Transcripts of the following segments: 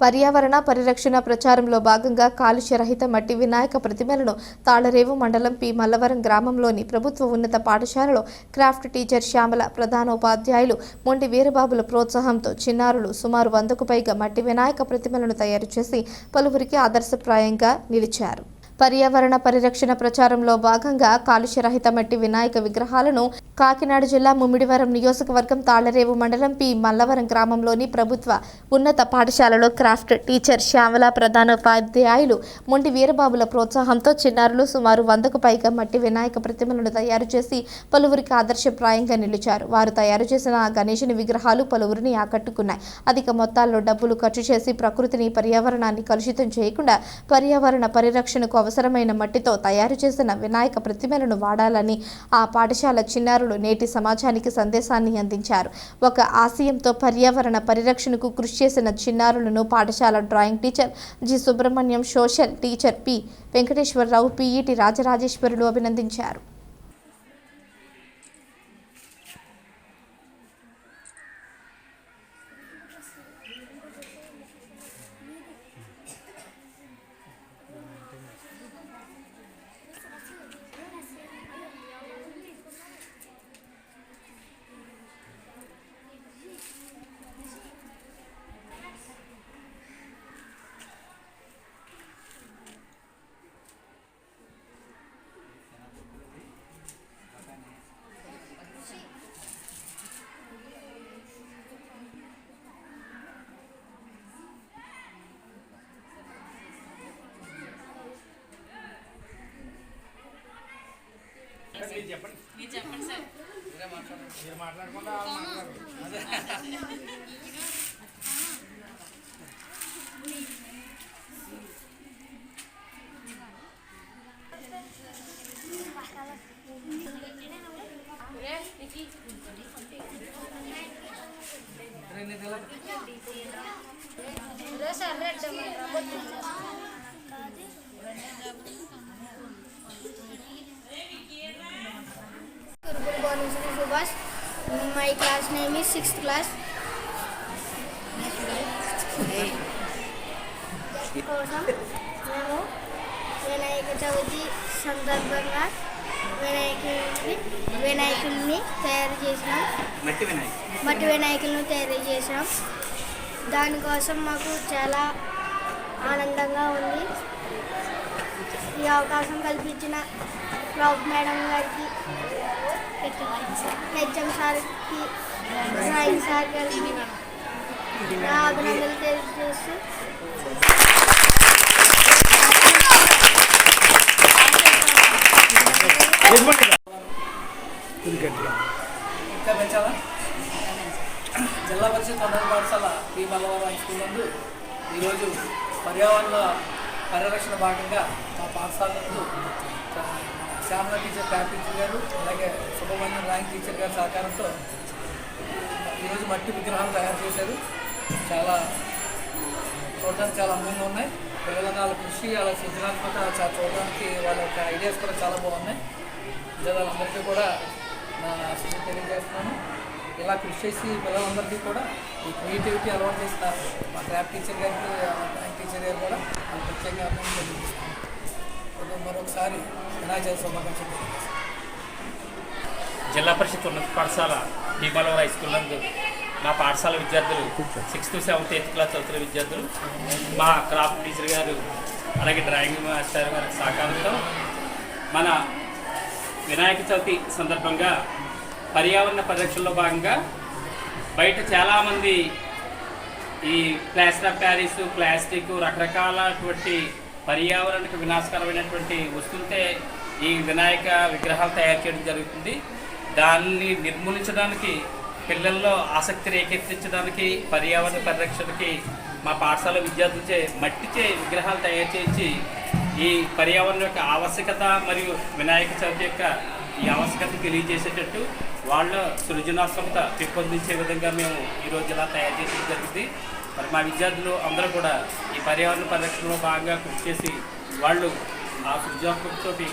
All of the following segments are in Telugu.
పర్యావరణ పరిరక్షణ ప్రచారంలో భాగంగా కాలుష్య రహిత మట్టి వినాయక ప్రతిమలను తాళరేవు మండలం పి. మల్లవరం గ్రామంలోని ప్రభుత్వ ఉన్నత పాఠశాలలో క్రాఫ్ట్ టీచర్ శ్యామల ప్రధానోపాధ్యాయులు మొండి వీరబాబుల ప్రోత్సాహంతో చిన్నారులు సుమారు వందకు పైగా మట్టి వినాయక ప్రతిమలను తయారు చేసి పలువురికి ఆదర్శప్రాయంగా నిలిచారు. పర్యావరణ పరిరక్షణ ప్రచారంలో భాగంగా కాలుష్యరహిత మట్టి వినాయక విగ్రహాలను కాకినాడ జిల్లా ముమ్మిడివరం నియోజకవర్గం తాళ్ళరేవు మండలం పి. మల్లవరం గ్రామంలోని ప్రభుత్వ ఉన్నత పాఠశాలలో క్రాఫ్ట్ టీచర్ శ్యామల ప్రధానోపాధ్యాయులు మొండి వీరబాబుల ప్రోత్సాహంతో చిన్నారులు సుమారు వందకు పైగా మట్టి వినాయక ప్రతిమలను తయారు చేసి పలువురికి ఆదర్శప్రాయంగా నిలిచారు. వారు తయారు చేసిన ఆ గణేశుని విగ్రహాలు పలువురిని ఆకట్టుకున్నాయి. అధిక మొత్తాల్లో డబ్బులు ఖర్చు చేసి ప్రకృతిని పర్యావరణాన్ని కలుషితం చేయకుండా పర్యావరణ పరిరక్షణకు అవసరమైన మట్టితో తయారు చేసిన వినాయక ప్రతిమలను వాడాలని ఆ పాఠశాల చిన్నారులు నేటి సమాజానికి సందేశాన్ని అందించారు. ఒక ఆశయంతో పర్యావరణ పరిరక్షణకు కృషి చేసిన చిన్నారులను పాఠశాల drawing teacher G. Subrahmanyam social teacher P. Venkateswara Rao PET Rajarajeswarulu అభినందించారు. Dia, Pak. Ini dia, dia, dia, Ini. Ini. Ini. Ini My class name is sixth class. కోసం మేము వినాయక చవితి సందర్భంగా వినాయకుడిని వినాయకుడిని తయారు చేసినాం మట్టి వినాయక్। మట్టి వినాయకులను తయారు చేసాం దానికోసం మాకు చాలా ఆనందంగా ఉంది. ఈ అవకాశం కల్పించిన రావు మేడం గారికి హెచ్ఎం సార్కి డ్రాయింగ్ సార్ గారికి నా అభినందనలు తెలియజేస్తూ ఇంకా పెంచాలా జిల్లా పరిషత్ ఉన్నత పాఠశాల పి మల్లవరం హై స్కూల్ నందు ఈరోజు పర్యావరణ పరిరక్షణ భాగంగా మా పాఠశాల నందు శ్యామల టీచర్ క్యాప్ టీచర్ గారు అలాగే సుబ్రహ్మణ్యం ర్యాంక్ టీచర్ గారి సహకారంతో ఈరోజు మట్టి విగ్రహాలు తయారు చేశారు. చాలా చూడడానికి చాలా అందంగా ఉన్నాయి. పిల్లల వాళ్ళ కృషి వాళ్ళ సృజనాత్మక చాలా చూడడానికి వాళ్ళ యొక్క ఐడియాస్ కూడా చాలా బాగున్నాయి. పిల్లలందరికీ కూడా నా ఆశీస్సులు తెలియజేస్తున్నాను. ఇలా కృషి చేసి పిల్లలందరికీ కూడా ఈ క్రియేటివిటీ అలవాటు చేసిన మా క్రాఫ్ట్ టీచర్ గారికి డ్రాయింగ్ టీచర్ గారు కూడా వాళ్ళు ప్రత్యేకంగా తెలియజేస్తున్నాను. మరొకసారి జిల్లా పరిషత్ ఉన్నత పాఠశాల భీమలవరం హై స్కూల్ నందు మా పాఠశాల విద్యార్థులు సిక్స్త్ సెవెంత్ ఎయిత్ క్లాస్ చదువుతున్న విద్యార్థులు మా క్రాఫ్ట్ టీచర్ గారు అలాగే డ్రాయింగ్ మాస్టర్ గారి సహకారంతో మన వినాయక చవితి సందర్భంగా పర్యావరణ పరిరక్షణలో భాగంగా బయట చాలామంది ఈ ప్లాస్టర్ ఆఫ్ ప్యారిస్ ప్లాస్టిక్ రకరకాలటువంటి పర్యావరణకు వినాశకరమైనటువంటి వస్తుంటే ఈ వినాయక విగ్రహాలు తయారు చేయడం జరుగుతుంది. దాన్ని నిర్మూలించడానికి పిల్లల్లో ఆసక్తి రేకెత్తించడానికి పర్యావరణ పరిరక్షణకి మా పాఠశాల విద్యార్థులచే మట్టిచే విగ్రహాలు తయారు చేయించి ఈ పర్యావరణం యొక్క ఆవశ్యకత మరియు వినాయక చవితి యొక్క ఈ ఆవశ్యకత తెలియజేసేటట్టు వాళ్ళ సృజనాత్మకత పెంపొందించే విధంగా మేము ఈరోజు ఇలా తయారు చేయడం జరిగింది మరి మా విద్యార్థులు అందరూ కూడా ఈ పర్యావరణ పరిరక్షణలో భాగంగా కృషి చేసి వాళ్ళు ఆ సృజనాత్మకతోటి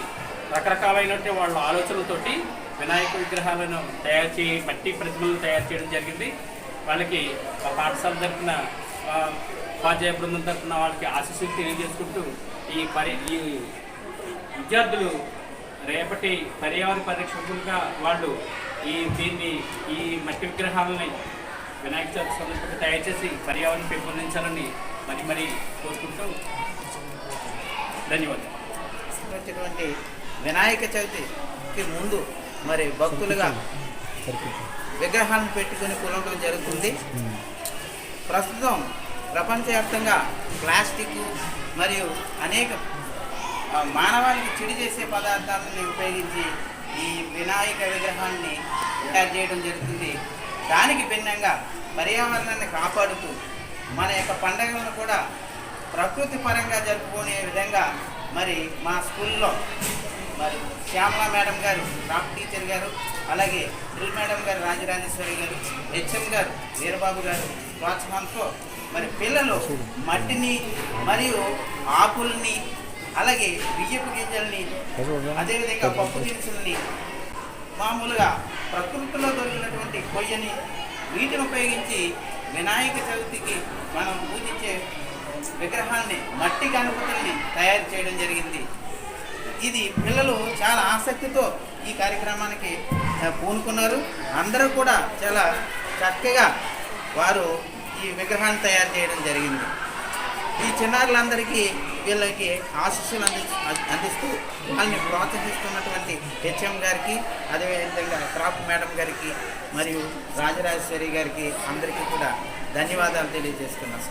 రకరకాలైనటువంటి వాళ్ళ ఆలోచనలతోటి వినాయక విగ్రహాలను తయారు చేయి మట్టి ప్రతిమలను తయారు చేయడం జరిగింది. వాళ్ళకి మా పాఠశాల తరఫున ఉపాధ్యాయ బృందం తరఫున వాళ్ళకి ఆశీస్సులు తెలియజేసుకుంటూ ఈ పరి ఈ విద్యార్థులు రేపటి పర్యావరణ పరిరక్షకులుగా వాళ్ళు ఈ దీన్ని ఈ మట్టి విగ్రహాలని వినాయక చవితి సందర్భంగా తయారు చేసి పర్యావరణం పెంపొందించాలని మరి మరి కోరుకుంటూ ధన్యవాదాలు. వినాయక చవితికి ముందు మరి భక్తులుగా విగ్రహాలను పెట్టుకుని కొలవడం జరుగుతుంది. ప్రస్తుతం ప్రపంచవ్యాప్తంగా ప్లాస్టిక్ మరియు అనేక ఆ, మానవాళికి చెడు చేసే పదార్థాలను ఉపయోగించి ఈ వినాయక విగ్రహాన్ని తయారు చేయడం జరుగుతుంది. దానికి భిన్నంగా పర్యావరణాన్ని కాపాడుతూ మన యొక్క పండుగలను కూడా ప్రకృతి పరంగా జరుపుకునే విధంగా మరి మా స్కూల్లో మరి శ్యామల మేడం గారు క్రాఫ్ట్ టీచర్ గారు అలాగే డ్రిల్ మేడం గారు రాజరాజేశ్వరి గారు హెచ్ఎం గారు వీరబాబు గారు ప్రోత్సాహంతో మరి పిల్లలు మట్టిని మరియు ఆకుల్ని అలాగే బియ్యపు గింజల్ని అదేవిధంగా పప్పు దినుసుల్ని మామూలుగా ప్రకృతిలో దొరికినటువంటి కొయ్యని వీటిని ఉపయోగించి వినాయక చవితికి మనం పూజించే విగ్రహాన్ని మట్టి గణపతుల్ని తయారు చేయడం జరిగింది. ఇది పిల్లలు చాలా ఆసక్తితో ఈ కార్యక్రమానికి పూనుకున్నారు. అందరూ కూడా చాలా చక్కగా వారు ఈ విగ్రహాన్ని తయారు చేయడం జరిగింది. ఈ చిన్నారులందరికీ వీళ్ళకి ఆశీస్సులు అంది అందిస్తూ వాళ్ళని ప్రోత్సహిస్తున్నటువంటి హెచ్ఎం గారికి అదేవిధంగా క్రాఫ్ట్ మేడం గారికి మరియు రాజరాజేశ్వరి గారికి అందరికీ కూడా ధన్యవాదాలు తెలియజేస్తున్నాను